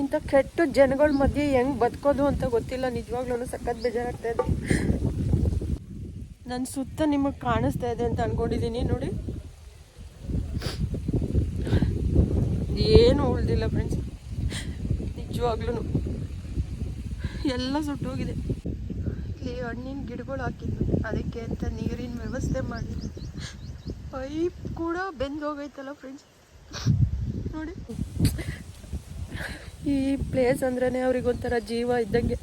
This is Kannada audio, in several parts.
ಇಂಥ ಕೆಟ್ಟ ಜನಗಳ ಮಧ್ಯೆ ಹೆಂಗ್ ಬದುಕೋದು ಅಂತ ಗೊತ್ತಿಲ್ಲ. ನಿಜವಾಗ್ಲೂ ಸಖತ್ ಬೇಜಾರಾಗ್ತಾ ಇದೆ. ನನ್ನ ಸುತ್ತ ನಿಮಗೆ ಕಾಣಿಸ್ತಾ ಇದೆ ಅಂತ ಅಂದ್ಕೊಂಡಿದ್ದೀನಿ ನೋಡಿ. ಏನು ಉಳ್ದಿಲ್ಲ ಫ್ರೆಂಡ್ಸ್ ನಿಜವಾಗ್ಲೂ ಎಲ್ಲ ಸುಟ್ಟೋಗಿದೆ. ಇಲ್ಲಿ ಹಣ್ಣಿನ ಗಿಡಗಳು ಹಾಕಿದ್ವಿ. ಅದಕ್ಕೆ ಅಂತ ನೀರಿನ ವ್ಯವಸ್ಥೆ ಮಾಡಿದ್ವಿ. ಪೈಪ್ ಕೂಡ ಬೆಂದು ಹೋಗೈತಲ್ಲ ಫ್ರೆಂಡ್ಸ್ ನೋಡಿ. ಈ ಪ್ಲೇಸ್ ಅಂದ್ರೇ ಅವ್ರಿಗೊಂಥರ ಜೀವ ಇದ್ದಂಗೆ.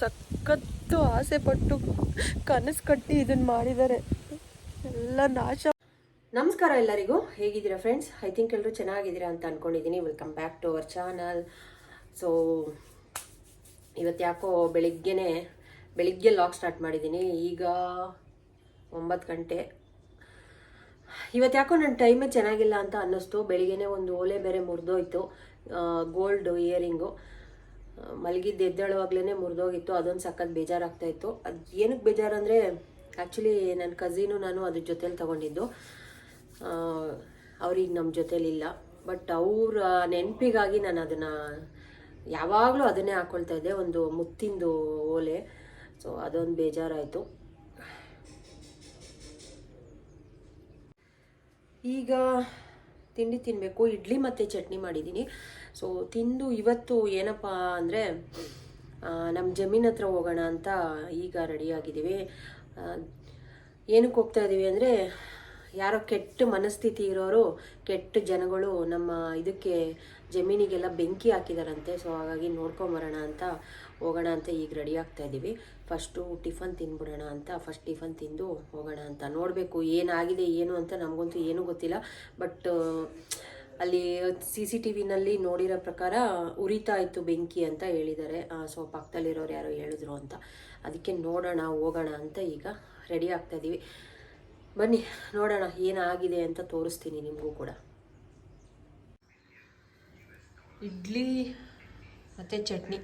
ಸಖತ್ತು ಆಸೆ ಪಟ್ಟು ಕನಸು ಕಟ್ಟಿ ಇದನ್ನ ಮಾಡಿದ್ದಾರೆ ಎಲ್ಲ ನಾಶ. ನಮಸ್ಕಾರ ಎಲ್ಲರಿಗೂ. ಹೇಗಿದ್ದೀರಾ ಫ್ರೆಂಡ್ಸ್ ಐ ಥಿಂಕ್ ಎಲ್ಲರೂ ಚೆನ್ನಾಗಿದ್ದೀರಾ ಅಂತ ಅನ್ಕೊಂಡಿದ್ದೀನಿ welcome back to our channel so ಇವತ್ತು ಯಾಕೋ ಬೆಳಿಗ್ಗೆನೆ, ಬೆಳಿಗ್ಗೆ ಲಾಗ್ ಸ್ಟಾರ್ಟ್ ಮಾಡಿದ್ದೀನಿ ಈಗ ಒಂಬತ್ತು ಗಂಟೆ. ಇವತ್ತು ಯಾಕೋ ನನ್ನ ಟೈಮೇ ಚೆನ್ನಾಗಿಲ್ಲ ಅಂತ ಅನ್ನಿಸ್ತು. ಬೆಳಿಗ್ಗೆನೆ ಒಂದು ಓಲೆ ಬೇರೆ ಮುರಿದೋಯ್ತು. Gold earring ಮಲಗಿದ್ದು ಎದ್ದೇಳುವಾಗ್ಲೇ ಮುರಿದೋಗಿತ್ತು. ಅದೊಂದು ಸಖತ್ ಬೇಜಾರಾಗ್ತಾಯಿತ್ತು ಅದು ಏನಕ್ಕೆ ಬೇಜಾರಂದರೆ ಆ್ಯಕ್ಚುಲಿ ನನ್ನ ಕಝಿನು ನಾನು ಅದ್ರ ಜೊತೇಲಿ ತೊಗೊಂಡಿದ್ದು. ಅವ್ರಿಗೆ ನಮ್ಮ ಜೊತೇಲಿಲ್ಲ ಬಟ್ ಅವ್ರ ನೆನಪಿಗಾಗಿ ನಾನು ಅದನ್ನು ಯಾವಾಗಲೂ ಅದನ್ನೇ ಹಾಕ್ಕೊಳ್ತಾ ಇದ್ದೆ. ಒಂದು ಮುತ್ತಿಂದು ಓಲೆ. ಸೊ ಅದೊಂದು ಬೇಜಾರಾಯಿತು. ಈಗ ತಿಂಡಿ ತಿನ್ನಬೇಕು ಇಡ್ಲಿ ಮತ್ತು ಚಟ್ನಿ ಮಾಡಿದ್ದೀನಿ. ಸೊ ತಿಂದು ಇವತ್ತು ಏನಪ್ಪ ಅಂದರೆ ನಮ್ಮ ಜಮೀನ್ ಹತ್ರ ಹೋಗೋಣ ಅಂತ ಈಗ ರೆಡಿಯಾಗಿದ್ದೀವಿ ಏನಕ್ಕೆ ಹೋಗ್ತಾ ಇದ್ದೀವಿ ಅಂದರೆ, ಯಾರೋ ಕೆಟ್ಟ ಮನಸ್ಥಿತಿ ಇರೋರು, ಕೆಟ್ಟ ಜನಗಳು ನಮ್ಮ ಇದಕ್ಕೆ ಜಮೀನಿಗೆಲ್ಲ ಬೆಂಕಿ ಹಾಕಿದಾರಂತೆ ಸೊ ಹಾಗಾಗಿ ನೋಡ್ಕೊಂಬರೋಣ ಅಂತ ಹೋಗೋಣ ಅಂತ ಈಗ ರೆಡಿ ಆಗ್ತಾ ಇದ್ದೀವಿ ಫಸ್ಟು ಟಿಫನ್ ತಿನ್ಬಿಡೋಣ ಅಂತ ಫಸ್ಟ್ ಟಿಫನ್ ತಿಂದು ಹೋಗೋಣ ಅಂತ. ನೋಡಬೇಕು ಏನಾಗಿದೆ, ಏನು ಅಂತ ನಮಗಂತೂ ಏನೂ ಗೊತ್ತಿಲ್ಲ. ಬಟ್ ಅಲ್ಲಿ ಸಿ ಸಿ ಟಿ ವಿನಲ್ಲಿ ನೋಡಿರೋ ಪ್ರಕಾರ ಉರಿತಾ ಇತ್ತು ಬೆಂಕಿ ಅಂತ ಹೇಳಿದ್ದಾರೆ. ಸೊ ಪಕ್ಕದಲ್ಲಿರೋರು ಯಾರೋ ಹೇಳಿದ್ರು ಅಂತ. ಅದಕ್ಕೆ ನೋಡೋಣ, ಹೋಗೋಣ ಅಂತ ಈಗ ರೆಡಿ ಆಗ್ತಾ ಇದ್ದೀವಿ ಬನ್ನಿ, ನೋಡೋಣ ಏನಾಗಿದೆ ಅಂತ ತೋರಿಸ್ತೀನಿ ನಿಮಗೂ ಕೂಡ. ಇಡ್ಲಿ ಮತ್ತು ಚಟ್ನಿ.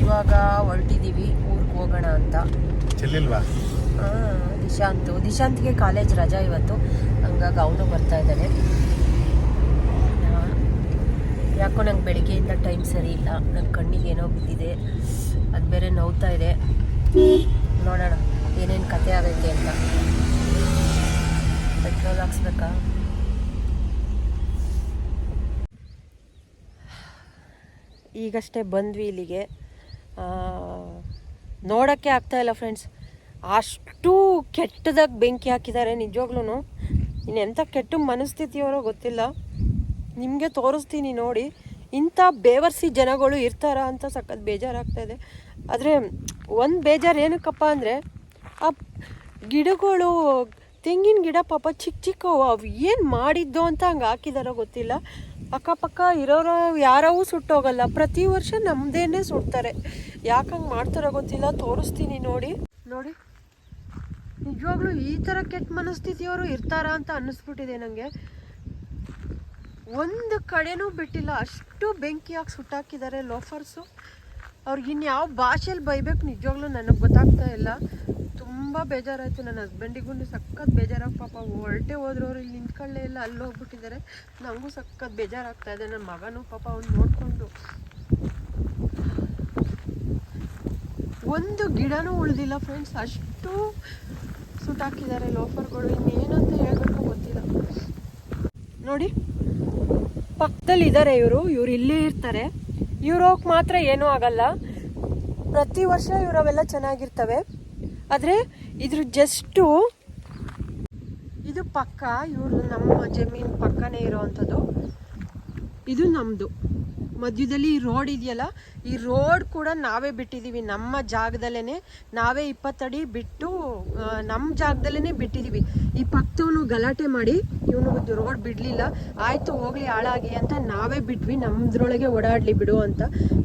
ಇವಾಗ ಹೊರಟಿದ್ದೀವಿ ಊರಿಗೆ ಹೋಗೋಣ ಅಂತ. ಚೆಲ್ಲಿಲ್ವಾ? ಆ, ದಿಶಾಂತು ದಿಶಾಂತ್ಗೆ ಕಾಲೇಜ್ ರಜಾ ಇವತ್ತು. ಹಂಗಾಗಿ ಅವನು ಬರ್ತಾ ಇದ್ದಾನೆ. ಯಾಕೋ ನಂಗೆ ಬೆಳಿಗ್ಗೆಯಿಂದ ಟೈಮ್ ಸರಿ ಇಲ್ಲ. ನನ್ನ ಕಣ್ಣಿಗೆ ಏನೋ ಬಿದ್ದಿದೆ. ಅದು ಬೇರೆ ನೋವ್ತಾ ಇದೆ. ನೋಡೋಣ. ಏನೇನು ಕತೆ ಆಗೈತೆ ಅಂತ. ಪೆಟ್ರೋಲ್ ಹಾಕ್ಸ್ಬೇಕಾ? ಈಗಷ್ಟೇ ಬಂದ್ವಿ ಇಲ್ಲಿಗೆ. ನೋಡೋಕ್ಕೆ ಆಗ್ತಾ ಇಲ್ಲ ಫ್ರೆಂಡ್ಸ್. ಅಷ್ಟು ಕೆಟ್ಟದಾಗಿ ಬೆಂಕಿ ಹಾಕಿದ್ದಾರೆ ನಿಜವಾಗ್ಲೂ ಇನ್ನೆಂಥ ಕೆಟ್ಟ ಮನಸ್ಥಿತಿಯವರೋ ಗೊತ್ತಿಲ್ಲ. ನಿಮಗೆ ತೋರಿಸ್ತೀನಿ ನೋಡಿ. ಇಂಥ ಬೇವರ್ಸಿ ಜನಗಳು ಇರ್ತಾರ ಅಂತ ಸಖತ್ ಬೇಜಾರಾಗ್ತಾ ಇದೆ. ಆದರೆ ಒಂದು ಬೇಜಾರು ಏನಕ್ಕಪ್ಪ ಅಂದರೆ, ಆ ಗಿಡಗಳು, ತೆಂಗಿನ ಗಿಡ ಪಾಪ ಚಿಕ್ಕ ಚಿಕ್ಕವು, ಅವು ಏನು ಮಾಡಿದ್ದು ಅಂತ ಹಂಗೆ ಹಾಕಿದಾರೋ ಗೊತ್ತಿಲ್ಲ. ಅಕ್ಕಪಕ್ಕ ಇರೋರು ಯಾರವೂ ಸುಟ್ಟೋಗಲ್ಲ. ಪ್ರತಿ ವರ್ಷ ನಮ್ಮದೇನೆ ಸುಡ್ತಾರೆ. ಯಾಕೆ ಹಂಗೆ ಮಾಡ್ತಾರೋ ಗೊತ್ತಿಲ್ಲ. ತೋರಿಸ್ತೀನಿ ನೋಡಿ. ನೋಡಿ. ನಿಜವಾಗ್ಲೂ ಈ ಥರ ಕೆಟ್ಟ ಮನಸ್ಥಿತಿಯವರು ಇರ್ತಾರಾ ಅಂತ ಅನ್ನಿಸ್ಬಿಟ್ಟಿದೆ ನನಗೆ ಒಂದು ಕಡೆನೂ ಬಿಟ್ಟಿಲ್ಲ. ಅಷ್ಟು ಬೆಂಕಿಯಾಗಿ ಸುಟ್ಟಾಕಿದ್ದಾರೆ ಲೋಫರ್ಸು ಅವ್ರಿಗೆ ಇನ್ಯಾವ ಭಾಷೆಯಲ್ಲಿ ಬೈಬೇಕು ನಿಜವಾಗ್ಲೂ ನನಗೆ ಗೊತ್ತಾಗ್ತಾ ಇಲ್ಲ. ತುಂಬ ಬೇಜಾರಾಯಿತು ನನ್ನ ಹಸ್ಬೆಂಡಿಗೂ ಸಖತ್ ಬೇಜಾರಾಗಿ ಪಾಪ, ಹೊರಟೆ ಹೋದ್ರು ಅವ್ರು ಇಲ್ಲಿ ನಿಂತ್ಕೊಳ್ಳೇ ಇಲ್ಲ ಅಲ್ಲಿ ಹೋಗ್ಬಿಟ್ಟಿದ್ದಾರೆ. ನನಗೂ ಸಖತ್ ಬೇಜಾರಾಗ್ತಾ ಇದೆ ನನ್ನ ಮಗನೂ ಪಾಪ ಅವ್ನು ನೋಡಿಕೊಂಡು. ಒಂದು ಗಿಡನೂ ಉಳಿದಿಲ್ಲ ಫ್ರೆಂಡ್ಸ್ ಅಷ್ಟು ಸುಟ್ಟಾಕಿದ್ದಾರೆ ಲೋಫರ್ಗಳು ಇನ್ನೇನಂತ ಹೇಳ್ಬೇಕು ಗೊತ್ತಿಲ್ಲ. ನೋಡಿ, ಪಕ್ಕದಲ್ಲಿ ಇದ್ದಾರೆ ಇವರು, ಇವ್ರು ಇಲ್ಲೇ ಇರ್ತಾರೆ. ಇವ್ರು ಮಾತ್ರ ಏನೂ ಆಗಲ್ಲ. ಪ್ರತಿ ವರ್ಷ ಇವರವೆಲ್ಲ ಚೆನ್ನಾಗಿರ್ತವೆ. ಆದರೆ ಇದ್ರ ಜಸ್ಟು ಇದು ಪಕ್ಕ, ಇವರು ನಮ್ಮ ಜಮೀನು ಪಕ್ಕನೇ ಇರೋವಂಥದ್ದು ಇದು ನಮ್ಮದು ಮಧ್ಯದಲ್ಲಿ ಈ ರೋಡ್ ಇದೆಯಲ್ಲ, ಈ ರೋಡ್ ಕೂಡ ನಾವೇ ಬಿಟ್ಟಿದ್ದೀವಿ ನಮ್ಮ ಜಾಗದಲ್ಲೇ ನಾವೇ ಇಪ್ಪತ್ತಡಿ ಬಿಟ್ಟು ನಮ್ಮ ಜಾಗದಲ್ಲೇ ಬಿಟ್ಟಿದ್ದೀವಿ ಈ ಪಕ್ಕದವನು ಗಲಾಟೆ ಮಾಡಿ ಇವನು ರೋಡ್ ಬಿಡಲಿಲ್ಲ. ಆಯಿತು, ಹೋಗಲಿ ಹಾಳಾಗಿ ಅಂತ ನಾವೇ ಬಿಟ್ವಿ. ನಮ್ಮದ್ರೊಳಗೆ ಓಡಾಡಲಿ ಬಿಡು ಅಂತ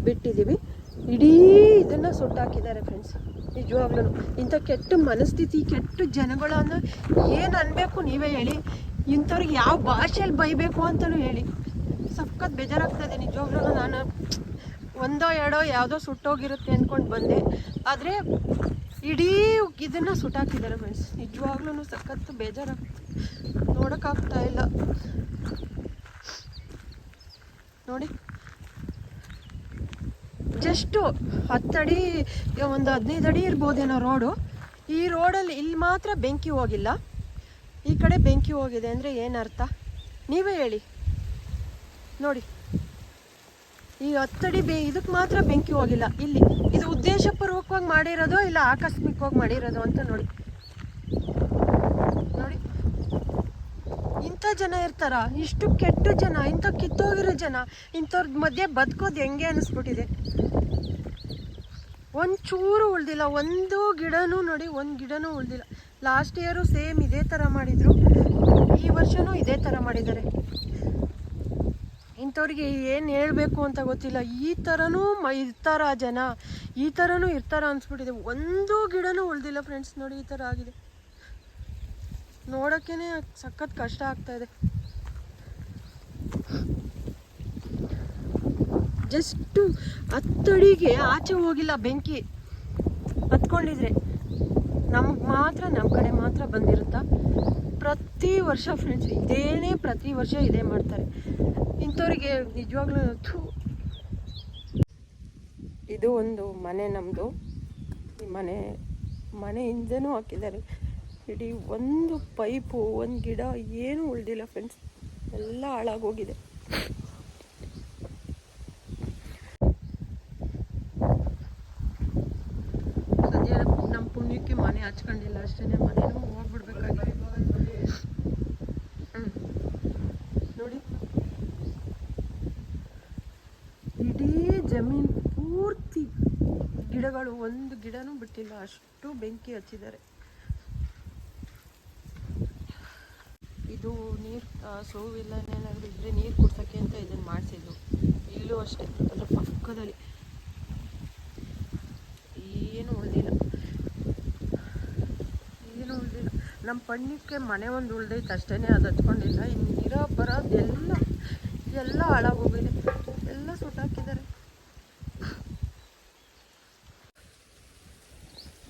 ಬಿಟ್ಟಿದ್ದೀವಿ ಇಡೀ ಇದನ್ನು ಸುಟ್ಟಾಕಿದ್ದಾರೆ ಫ್ರೆಂಡ್ಸ್ ನಿಜವಾಗ್ಲೂ ಇಂಥ ಕೆಟ್ಟ ಮನಸ್ಥಿತಿ, ಕೆಟ್ಟ ಜನಗಳನ್ನು ಏನು ಅನ್ಬೇಕು ನೀವೇ ಹೇಳಿ. ಇಂಥವ್ರಿಗೆ ಯಾವ ಭಾಷೆಯಲ್ಲಿ ಬೈಬೇಕು ಅಂತಲೂ ಹೇಳಿ. ಸಖತ್ ಬೇಜಾರಾಗ್ತದೆ ನಿಜವಾಗ್ಲೂ ನಾನು. ಒಂದೋ ಎರಡೋ ಯಾವುದೋ ಸುಟ್ಟೋಗಿರುತ್ತೆ ಅಂದ್ಕೊಂಡು ಬಂದೆ. ಆದರೆ ಇಡೀ ಇದನ್ನ ಸುಟ್ಟಾಕಿದ್ದಾರೆ ಫ್ರೆಂಡ್ಸ್ ನಿಜವಾಗ್ಲೂ ಸಖತ್ತು ಬೇಜಾರಾಗ್ತದೆ ನೋಡೋಕ್ಕಾಗ್ತಾ ಇಲ್ಲ. ನೋಡಿ. ಜಸ್ಟು ಹತ್ತಡಿ ಒಂದು ಹದಿನೈದು ಅಡಿ ಇರ್ಬೋದೇನೋ ರೋಡು ಈ ರೋಡಲ್ಲಿ ಇಲ್ಲಿ ಮಾತ್ರ ಬೆಂಕಿ ಹೋಗಿಲ್ಲ. ಈ ಕಡೆ ಬೆಂಕಿ ಹೋಗಿದೆ ಅಂದರೆ ಏನರ್ಥ? ನೀವೇ ಹೇಳಿ. ನೋಡಿ. ಈ ಹತ್ತಡಿ ಬೆ ಇದಕ್ಕೆ ಮಾತ್ರ ಬೆಂಕಿ ಹೋಗಿಲ್ಲ. ಇಲ್ಲಿ, ಇದು ಉದ್ದೇಶಪೂರ್ವಕವಾಗಿ ಮಾಡಿರೋದು ಇಲ್ಲ ಆಕಸ್ಮಿಕವಾಗಿ ಮಾಡಿರೋದು ಅಂತ ನೋಡಿ. ನೋಡಿ. ಇಂಥ ಜನ ಇರ್ತಾರ? ಇಷ್ಟು ಕೆಟ್ಟ ಜನ, ಇಂಥ ಕಿತ್ತೋಗಿರೋ ಜನ, ಇಂಥವ್ರ ಮಧ್ಯೆ ಬದುಕೋದು ಹೆಂಗೆ ಅನಿಸ್ಬಿಟ್ಟಿದೆ? ಒಂದು ಚೂರು ಉಳ್ದಿಲ್ಲ, ಒಂದು ಗಿಡನೂ ನೋಡಿ, ಒಂದು ಗಿಡನೂ ಉಳ್ದಿಲ್ಲ. ಲಾಸ್ಟ್ ಇಯರು ಸೇಮ್ ಇದೇ ಥರ ಮಾಡಿದರು. ಈ ವರ್ಷನೂ ಇದೇ ಥರ ಮಾಡಿದ್ದಾರೆ. ಇಂಥವ್ರಿಗೆ ಏನು ಹೇಳಬೇಕು ಅಂತ ಗೊತ್ತಿಲ್ಲ. ಈ ಥರನೂ ಮ, ಇರ್ತಾರ ಜನ. ಈ ಥರನೂ ಇರ್ತಾರ ಅನ್ಸ್ಬಿಟ್ಟಿದೆ. ಒಂದು ಗಿಡನೂ ಉಳ್ದಿಲ್ಲ ಫ್ರೆಂಡ್ಸ್ ನೋಡಿ, ಈ ಥರ ಆಗಿದೆ. ನೋಡೋಕ್ಕೇ ಸಖತ್ ಕಷ್ಟ ಆಗ್ತಾ ಇದೆ. ಜಸ್ಟು ಹತ್ತಡಿಗೆ ಆಚೆ ಹೋಗಿಲ್ಲ ಬೆಂಕಿ. ಹತ್ಕೊಂಡಿದ್ರೆ. ನಮ್ಗೆ ಮಾತ್ರ ನಮ್ಮ ಕಡೆ ಮಾತ್ರ ಬಂದಿರುತ್ತಾ? ಪ್ರತಿ ವರ್ಷ ಫ್ರೆಂಡ್ಸ್ ಇದೇನೇ ಪ್ರತಿ ವರ್ಷ ಇದೇ ಮಾಡ್ತಾರೆ. ಇಂಥವ್ರಿಗೆ ನಿಜವಾಗ್ಲೂ ಥೂ. ಇದು ಒಂದು ಮನೆ ನಮ್ಮದು ಈ ಮನೆ ಮನೆ ಹಿಂದೆನೂ ಹಾಕಿದ್ದಾರೆ. ಇಡೀ ಒಂದು ಪೈಪು, ಒಂದು ಗಿಡ ಏನೂ ಉಳ್ದಿಲ್ಲ ಫ್ರೆಂಡ್ಸ್ ಎಲ್ಲ ಹಾಳಾಗೋಗಿದೆ ಸದ್ಯ ನಮ್ಮ ಪುಣ್ಯಕ್ಕೆ ಮನೆ ಹಚ್ಕೊಂಡಿಲ್ಲ ಅಷ್ಟೇ ಮನೇನೂ ಹೋಗ್ಬಿಡ್ಬೇಕಾಗಿದೆ. ಹ್ಮ್. ನೋಡಿ. ಇಡೀ ಜಮೀನ್ ಪೂರ್ತಿ ಗಿಡಗಳು, ಒಂದು ಗಿಡನೂ ಬಿಟ್ಟಿಲ್ಲ, ಅಷ್ಟು ಬೆಂಕಿ ಹಚ್ಚಿದ್ದಾರೆ. ಇದು ನೀರು ಸೋವಿಲ್ಲ ಏನಾದರೂ ಇದ್ದರೆ ನೀರು ಕುಡ್ಸೋಕ್ಕೆ ಅಂತ ಇದನ್ನು ಮಾಡಿಸಿದ್ದು ಇಲ್ಲೂ ಅಷ್ಟೇ, ಅದ್ರ ಪಕ್ಕದಲ್ಲಿ ಏನು ಉಳ್ದಿಲ್ಲ ಏನು ಉಳ್ದಿಲ್ಲ ನಮ್ಮ ಪಣ್ಣಿಕ್ಕೆ ಮನೆ ಒಂದು ಉಳ್ದೈತೆ ಅಷ್ಟೇ ಅದು ಹಚ್ಕೊಂಡಿಲ್ಲ. ಇನ್ನು ನೀರ ಬರೋದೆಲ್ಲ ಎಲ್ಲ ಹಾಳಾಗೋಗಿದೆ ಎಲ್ಲ ಸುಟ್ಟಾಕಿದ್ದಾರೆ.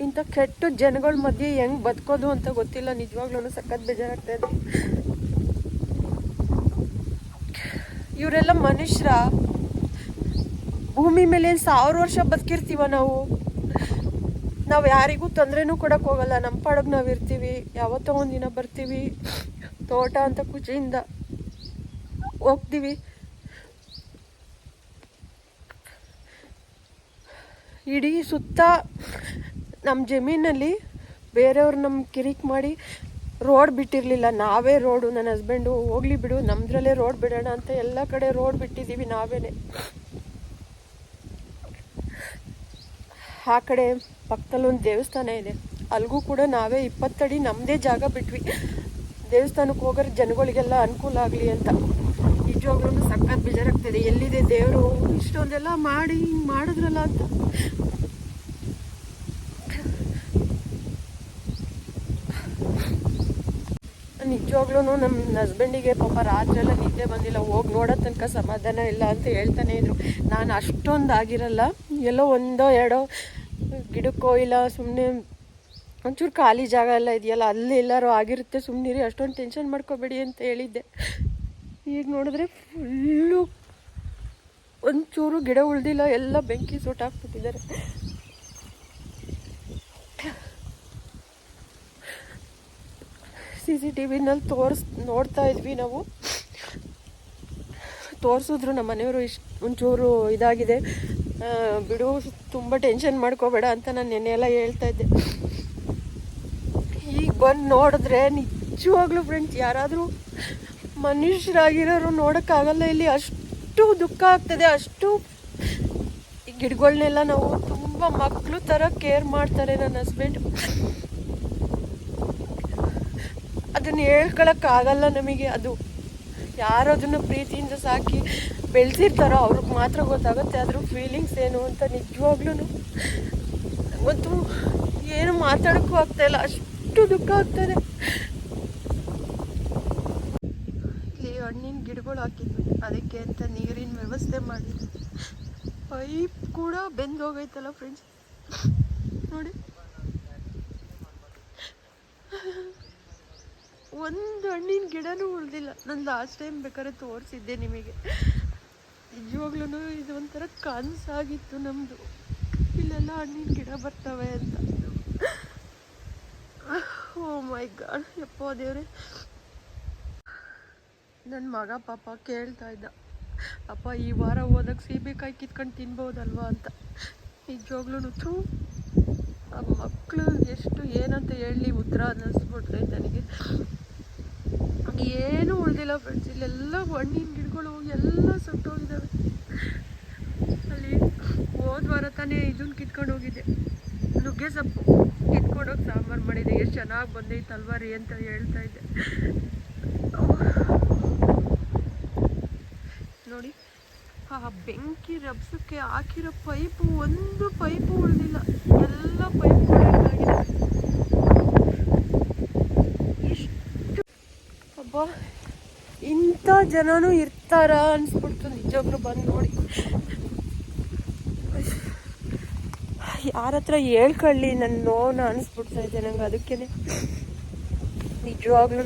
ಇಂಥ ಕೆಟ್ಟ ಜನಗಳ ಮಧ್ಯೆ ಹೆಂಗ್ ಬದುಕೋದು ಅಂತ ಗೊತ್ತಿಲ್ಲ. ನಿಜವಾಗ್ಲೂ ಸಖತ್ ಬೇಜಾರಾಗ್ತಾ ಇದೆ. ಇವರೆಲ್ಲ ಮನುಷ್ಯರ ಭೂಮಿ ಮೇಲೆ ಸಾವಿರ ವರ್ಷ ಬದುಕಿರ್ತೀವ ನಾವು? ನಾವು ಯಾರಿಗೂ ತೊಂದರೆನೂ ಕೊಡಕ್ಕೆ ಹೋಗಲ್ಲ. ನಮ್ಮ ಪಾಡಗ್ ನಾವು ಇರ್ತೀವಿ. ಯಾವತ್ತೋ ಒಂದಿನ ಬರ್ತೀವಿ. ತೋಟ ಅಂತ ಖುಷಿಯಿಂದ ಹೋಗ್ತೀವಿ. ಇಡೀ ಸುತ್ತ ನಮ್ಮ ಜಮೀನಲ್ಲಿ ಬೇರೆಯವ್ರು ನಮ್ಮ ಕಿರಿಕ್ ಮಾಡಿ ರೋಡ್ ಬಿಟ್ಟಿರಲಿಲ್ಲ. ನಾವೇ ರೋಡು ನನ್ನ ಹಸ್ಬೆಂಡು ಹೋಗ್ಲಿ ಬಿಡು ನಮ್ಮದ್ರಲ್ಲೇ ರೋಡ್ ಬಿಡೋಣ ಅಂತ ಎಲ್ಲ ಕಡೆ ರೋಡ್ ಬಿಟ್ಟಿದ್ದೀವಿ ನಾವೇನೆ. ಆ ಕಡೆ ಪಕ್ಕದಲ್ಲೊಂದು ದೇವಸ್ಥಾನ ಇದೆ. ಅಲ್ಲಿಗೂ ಕೂಡ ನಾವೇ ಇಪ್ಪತ್ತಡಿ ನಮ್ಮದೇ ಜಾಗ ಬಿಟ್ವಿ. ದೇವಸ್ಥಾನಕ್ಕೆ ಹೋಗೋರು ಜನಗಳಿಗೆಲ್ಲ ಅನುಕೂಲ ಆಗಲಿ ಅಂತ. ನಿಜವಾಗ್ಲೂ ಸಖತ್ ಬೇಜಾರಾಗ್ತದೆ. ಎಲ್ಲಿದೆ ದೇವರು? ಇಷ್ಟೊಂದೆಲ್ಲ ಮಾಡಿ ಹಿಂಗೆ ಮಾಡಿದ್ರಲ್ಲ ಅಂತ. ನಿಜವಾಗ್ಲೂ ನಮ್ಮ ಹಸ್ಬೆಂಡಿಗೆ ಪಾಪ ರಾತ್ರಿ ಎಲ್ಲ ನಿದ್ದೆ ಬಂದಿಲ್ಲ. ಹೋಗಿ ನೋಡೋ ತನಕ ಸಮಾಧಾನ ಇಲ್ಲ ಅಂತ ಹೇಳ್ತಾನೆ ಇದ್ರು. ನಾನು ಅಷ್ಟೊಂದು ಆಗಿರಲ್ಲ. ಎಲ್ಲೋ ಒಂದೋ ಎರಡೋ ಗಿಡಕ್ಕೋ ಇಲ್ಲ ಸುಮ್ಮನೆ ಒಂಚೂರು ಖಾಲಿ ಜಾಗ ಎಲ್ಲ ಇದೆಯಲ್ಲ, ಅಲ್ಲಿ ಎಲ್ಲರೂ ಆಗಿರುತ್ತೆ ಸುಮ್ಮನಿರಿ ಅಷ್ಟೊಂದು ಟೆನ್ಷನ್ ಮಾಡ್ಕೋಬೇಡಿ ಅಂತ ಹೇಳಿದ್ದೆ. ಈಗ ನೋಡಿದ್ರೆ ಫುಲ್ಲು ಒಂಚೂರು ಗಿಡ ಉಳ್ದಿಲ್ಲ, ಎಲ್ಲ ಬೆಂಕಿ ಸುಟ್ಟಾಕ್ಬಿಟ್ಟಿದ್ದಾರೆ ಸಿ ಸಿ ಟಿ ವಿನಲ್ಲಿ ತೋರಿಸ್, ನೋಡ್ತಾ ಇದ್ವಿ ನಾವು. ತೋರಿಸಿದ್ರು ನಮ್ಮ ಮನೆಯವರು ಇಷ್ಟು, ಒಂಚೂರು ಇದಾಗಿದೆ. ಬಿಡು, ತುಂಬ ಟೆನ್ಷನ್ ಮಾಡ್ಕೋಬೇಡ ಅಂತ ನಾನು ನೆನ್ನೆ ಎಲ್ಲ ಹೇಳ್ತಾ ಇದ್ದೆ. ಈಗ ಬಂದು ನೋಡಿದ್ರೆ ನಿಜವಾಗ್ಲೂ ಫ್ರೆಂಡ್ಸ್ ಯಾರಾದರೂ ಮನುಷ್ಯರಾಗಿರೋರು ನೋಡೋಕ್ಕಾಗಲ್ಲ ಇಲ್ಲಿ. ಅಷ್ಟು ದುಃಖ ಆಗ್ತದೆ, ಅಷ್ಟು ಈ ಗಿಡಗಳನ್ನೆಲ್ಲ ನಾವು ತುಂಬ ಮಕ್ಕಳು ಥರ ಕೇರ್ ಮಾಡ್ತಾರೆ ನನ್ನ ಹಸ್ಬೆಂಡ್ ಅದನ್ನು ಹೇಳ್ಕೊಳಕ್ಕಾಗಲ್ಲ ನಮಗೆ, ಅದು ಯಾರು ಅದನ್ನು ಪ್ರೀತಿಯಿಂದ ಸಾಕಿ ಬೆಳೆಸಿರ್ತಾರೋ ಅವ್ರಿಗೆ ಮಾತ್ರ ಗೊತ್ತಾಗುತ್ತೆ. ಅದ್ರ ಫೀಲಿಂಗ್ಸ್ ಏನು ಅಂತ ನಿಜವಾಗ್ಲೂ ಮತ್ತು ಏನು ಮಾತಾಡೋಕ್ಕೂ ಆಗ್ತಾ ಇಲ್ಲ. ಅಷ್ಟು ದುಃಖ ಆಗ್ತದೆ ಇಲ್ಲಿ ಹಣ್ಣಿನ ಗಿಡಗಳು ಹಾಕಿದ್ವಿ. ಅದಕ್ಕೆ ಅಂತ ನೀರಿನ ವ್ಯವಸ್ಥೆ ಮಾಡಿದ್ವಿ. ಪೈಪ್ ಕೂಡ ಬೆಂದೋಗೈತಲ್ಲ ಫ್ರೆಂಡ್ಸ್ ನೋಡಿ. ಒಂದು ಹಣ್ಣಿನ ಗಿಡನೂ ಉಳಿದಿಲ್ಲ. ನಾನು ಲಾಸ್ಟ್ ಟೈಮ್ ಬೇಕಾದ್ರೆ ತೋರಿಸಿದ್ದೆ ನಿಮಗೆ. ನಿಜವಾಗ್ಲೂ ಇದು ಒಂಥರ ಕನಸಾಗಿತ್ತು ನಮ್ಮದು ಇಲ್ಲೆಲ್ಲ ಹಣ್ಣಿನ ಗಿಡ ಬರ್ತವೆ ಅಂತ. ಓ ಮೈ ಗಾಡ್ ಯಪ್ಪ ದೇವ್ರೆ. ನನ್ನ ಮಗ ಪಾಪ ಕೇಳ್ತಾ ಇದ್ದ. ಅಪ್ಪ ಈ ವಾರ ಹೋದಾಗ ಸೀಬೆಕಾಯಿ ಕಿತ್ಕೊಂಡು ತಿನ್ಬೋದಲ್ವಾ ಅಂತ. ನಿಜವಾಗ್ಲೂ ಥೂ. ಆ ಮಕ್ಕಳು ಎಷ್ಟು ಏನಂತ ಹೇಳಿ ಉತ್ತರ ಅನ್ನಿಸ್ಬಿಡ್ತೈತೆ ನನಗೆ. ಏನೂ ಉಳ್ದಿಲ್ಲ ಫ್ರೆಂಡ್ಸ್ ಇಲ್ಲೆಲ್ಲ ಹಣ್ಣಿನ ಗಿಡಗಳು ಎಲ್ಲ ಸುಟ್ಟೋಗಿದ್ದಾವೆ ಅಲ್ಲಿ ಹೋದ ವಾರ ತಾನೇ ಇದನ್ನ ಕಿತ್ಕೊಂಡು ಹೋಗಿದ್ದೆ. ನುಗ್ಗೆ ಸೊಪ್ಪು. ಕಿತ್ಕೊಂಡೋಗಿ ಸಾಂಬಾರು ಮಾಡಿದೆ. ಎಷ್ಟು ಚೆನ್ನಾಗಿ ಬಂದೈತಲ್ವ ರೀ ಅಂತ ಹೇಳ್ತಾ ಇದ್ದೆ. ನೋಡಿ. ಆ ಬೆಂಕಿ ರಬ್ಸಕ್ಕೆ ಹಾಕಿರೋ ಪೈಪು, ಒಂದು ಪೈಪು ಉಳಿದಿಲ್ಲ. ಎಲ್ಲ ಪೈಪ್ ಅಬ್ಬಾ ಇಂಥ ಜನನೂ ಇರ್ತಾರ ಅನ್ಸ್ಬಿಡ್ತು ನಿಜವಾಗ್ಲೂ ಬಂದು ನೋಡಿ. ಯಾರ ಹತ್ರ ಹೇಳ್ಕೊಳ್ಳಿ ನನ್ನ ನೋವನ್ನ ಅನಿಸ್ಬಿಡ್ತಾ ಇದೆ ನಂಗೆ ಅದಕ್ಕೇನೆ. ನಿಜವಾಗ್ಲೂ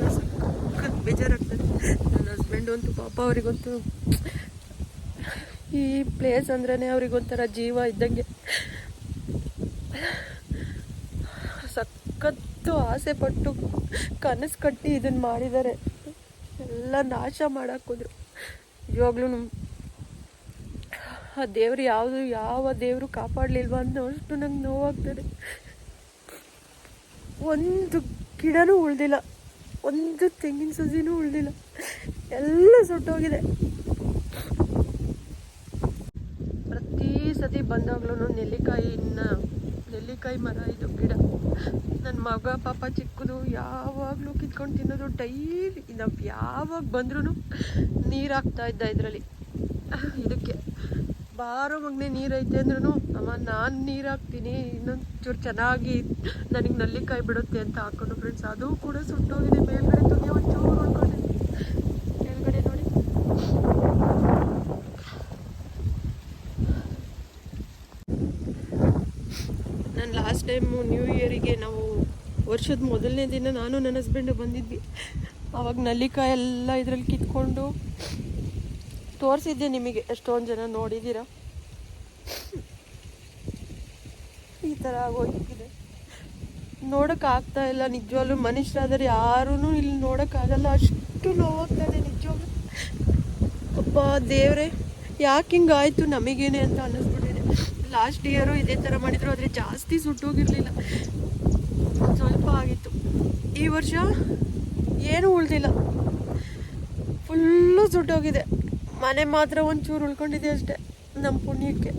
ಬೇಜಾರಾಗ್ತದೆ. ನನ್ನ ಹಸ್ಬೆಂಡ್ ಅಂತೂ ಪಾಪ ಅವ್ರಿಗಂತೂ ಈ ಪ್ಲೇಸ್ ಅಂದ್ರೇ ಅವ್ರಿಗೊಂಥರ ಜೀವ ಇದ್ದಂಗೆ. ಸಖತ್ತು ಆಸೆ ಪಟ್ಟು ಕನಸು ಕಟ್ಟಿ ಇದನ್ನು ಮಾಡಿದ್ದಾರೆ. ಎಲ್ಲ ನಾಶ ಮಾಡಾಕಿದ್ರು ಇವಾಗ್ಲೂ ಆ ದೇವ್ರು ಯಾವುದು, ಯಾವ ದೇವರು ಕಾಪಾಡಲಿಲ್ವ ಅನ್ನೋಷ್ಟು ನಂಗೆ ನೋವಾಗ್ತದೆ. ಒಂದು ಗಿಡನೂ ಉಳ್ದಿಲ್ಲ. ಒಂದು ತೆಂಗಿನ ಸಸಿನೂ ಉಳ್ದಿಲ್ಲ. ಎಲ್ಲ ಸುಟ್ಟೋಗಿದೆ. ಪ್ರತಿ ಸತಿ ಬಂದಾಗ್ಲೂ ನೆಲ್ಲಿಕಾಯಿನ ನೆಲ್ಲಿಕಾಯಿ ಮರ ಇದು ಗಿಡ. ನನ್ನ ಮಗ, ಪಾಪ ಚಿಕ್ಕದು, ಯಾವಾಗಲೂ ಕಿತ್ಕೊಂಡು ತಿನ್ನೋದು ಡೈಲಿ. ನಾವು ಯಾವಾಗ ಬಂದ್ರೂ ನೀರು ಹಾಕ್ತಾ ಇದ್ದ ಇದರಲ್ಲಿ. ಇದಕ್ಕೆ ಬಾರೋ ಮಗ್ನೆ ನೀರೈತೆ ಅಂದ್ರೂ ಅಮ್ಮ, ನಾನು ನೀರು ಹಾಕ್ತೀನಿ. ಇನ್ನೊಂದು ಚೂರು ಚೆನ್ನಾಗಿ ನನಗೆ ನಲ್ಲಿಕಾಯಿ ಬಿಡುತ್ತೆ ಅಂತ ಹಾಕೊಂಡು ಫ್ರೆಂಡ್ಸ್ ಅದು ಕೂಡ ಸುಟ್ಟೋಗಿದೆ. ಮೇಲ್ಗಡೆ ತುನಿ ಒಂಚೂರು ಉಳ್ಕೊಂಡಿದೆ ಕೆಳಗಡೆ ನೋಡಿ ನಾನು ಲಾಸ್ಟ್ ಟೈಮು ನ್ಯೂ ಇಯರಿಗೆ ನಾವು ವರ್ಷದ ಮೊದಲನೇ ದಿನ ನಾನು ನನ್ನ ಹಸ್ಬೆಂಡು ಬಂದಿದ್ವಿ. ಆವಾಗ ನಲ್ಲಿಕಾಯಿ ಎಲ್ಲ ಇದರಲ್ಲಿ ಕಿತ್ಕೊಂಡು ತೋರಿಸಿದ್ದೆ ನಿಮಗೆ. ಎಷ್ಟೊಂದು ಜನ ನೋಡಿದ್ದೀರಾ? ಈ ಥರ ಆಗೋಗಿದೆ ನೋಡೋಕ್ಕಾಗ್ತಾ ಇಲ್ಲ ನಿಜವಾಗ್ಲೂ. ಮನುಷ್ಯರಾದರೆ ಯಾರೂ ಇಲ್ಲಿ ನೋಡೋಕ್ಕಾಗಲ್ಲ ಅಷ್ಟು ನೋವಾಗ್ತದೆ ನಿಜವಾಗ್ಲೂ. ಅಪ್ಪ ದೇವ್ರೆ, ಯಾಕೆ ಹಿಂಗಾಯ್ತು ನಮಗೇನೆ ಅಂತ ಅನ್ನಿಸ್ಬಿಟ್ಟಿದೆ ಲಾಸ್ಟ್ ಇಯರು ಇದೇ ಥರ ಮಾಡಿದ್ರು, ಆದರೆ ಜಾಸ್ತಿ ಸುಟ್ಟೋಗಿರಲಿಲ್ಲ ಸ್ವಲ್ಪ ಆಗಿತ್ತು. ಈ ವರ್ಷ ಏನೂ ಉಳ್ದಿಲ್ಲ. ಫುಲ್ಲು ಸುಟ್ಟೋಗಿದೆ ಮನೆ ಮಾತ್ರ ಒಂಚೂರು ಉಳ್ಕೊಂಡಿದೆ ಅಷ್ಟೇ ನಮ್ಮ ಪುಣ್ಯಕ್ಕೆ.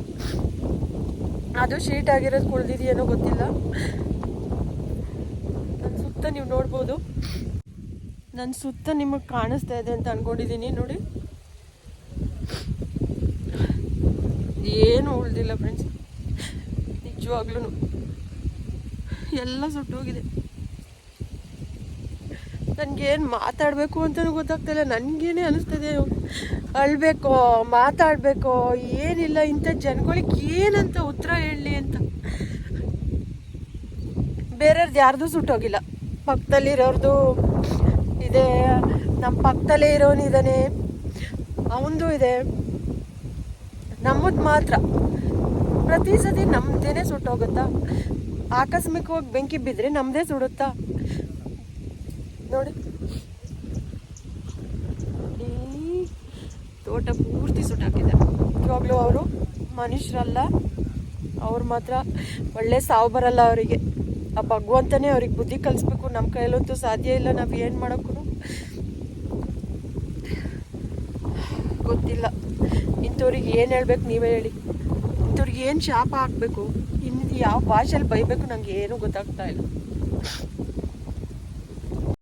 ಅದು ಶೀಟ್ ಆಗಿರೋದು ಉಳಿದಿದೆಯೇನೋ ಗೊತ್ತಿಲ್ಲ. ನನ್ನ ಸುತ್ತ ನೀವು ನೋಡ್ಬೋದು. ನನ್ನ ಸುತ್ತ ನಿಮಗೆ ಕಾಣಿಸ್ತಾ ಇದೆ ಅಂತ ಅಂದ್ಕೊಂಡಿದ್ದೀನಿ ನೋಡಿ. ಏನು ಉಳ್ದಿಲ್ಲ ಫ್ರೆಂಡ್ಸ್ ನಿಜವಾಗ್ಲೂ ಎಲ್ಲ ಸುಟ್ಟೋಗಿದೆ. ನನಗೇನು ಮಾತಾಡಬೇಕು ಅಂತಲೂ ಗೊತ್ತಾಗ್ತಿಲ್ಲ. ನನಗೇನೆ ಅನಿಸ್ತದೆ. ಅಳ್ಬೇಕೋ, ಮಾತಾಡಬೇಕೋ, ಏನಿಲ್ಲ. ಇಂಥ ಜನಗಳಿಗೆ ಏನಂತ ಉತ್ತರ ಹೇಳಲಿ ಅಂತ. ಬೇರೆಯವ್ರದ್ದು ಯಾರ್ದು ಸುಟ್ಟೋಗಿಲ್ಲ. ಪಕ್ಕದಲ್ಲಿರೋರ್ದು ಇದೆ. ನಮ್ಮ ಪಕ್ಕದಲ್ಲೇ ಇರೋನಿದ್ದಾನೆ ಅವನದು ಇದೆ. ನಮ್ಮದು ಮಾತ್ರ. ಪ್ರತಿ ಸತಿ ನಮ್ಮದೇನೆ ಸುಟ್ಟೋಗುತ್ತಾ? ಆಕಸ್ಮಿಕವಾಗಿ ಬೆಂಕಿ ಬಿದ್ದರೆ ನಮ್ಮದೇ ಸುಡುತ್ತಾ? ನೋಡಿ. ತೋಟ ಪೂರ್ತಿ ಸುಟ್ಟಾಕಿದ್ದಾರೆ ಇವಾಗಲೂ ಅವರು ಮನುಷ್ಯರಲ್ಲ. ಅವ್ರು ಮಾತ್ರ ಒಳ್ಳೆ ಸಾವು ಬರಲ್ಲ ಅವರಿಗೆ. ಆ ಭಗವಂತನೇ ಅವ್ರಿಗೆ ಬುದ್ಧಿ ಕಲಿಸ್ಬೇಕು. ನಮ್ಮ ಕೈಯಲ್ಲಂತೂ ಸಾಧ್ಯ ಇಲ್ಲ. ನಾವು ಏನು ಮಾಡೋಕ್ಕೂ ಗೊತ್ತಿಲ್ಲ ಇಂಥವ್ರಿಗೆ ಏನು ಹೇಳ್ಬೇಕು ನೀವೇ ಹೇಳಿ. ಇಂಥವ್ರಿಗೆ ಏನು ಶಾಪ ಹಾಕಬೇಕು? ಇನ್ನು ಯಾವ ಭಾಷೆಯಲ್ಲಿ ಬೈಬೇಕು ನನಗೆ ಏನೂ ಗೊತ್ತಾಗ್ತಾ ಇಲ್ಲ.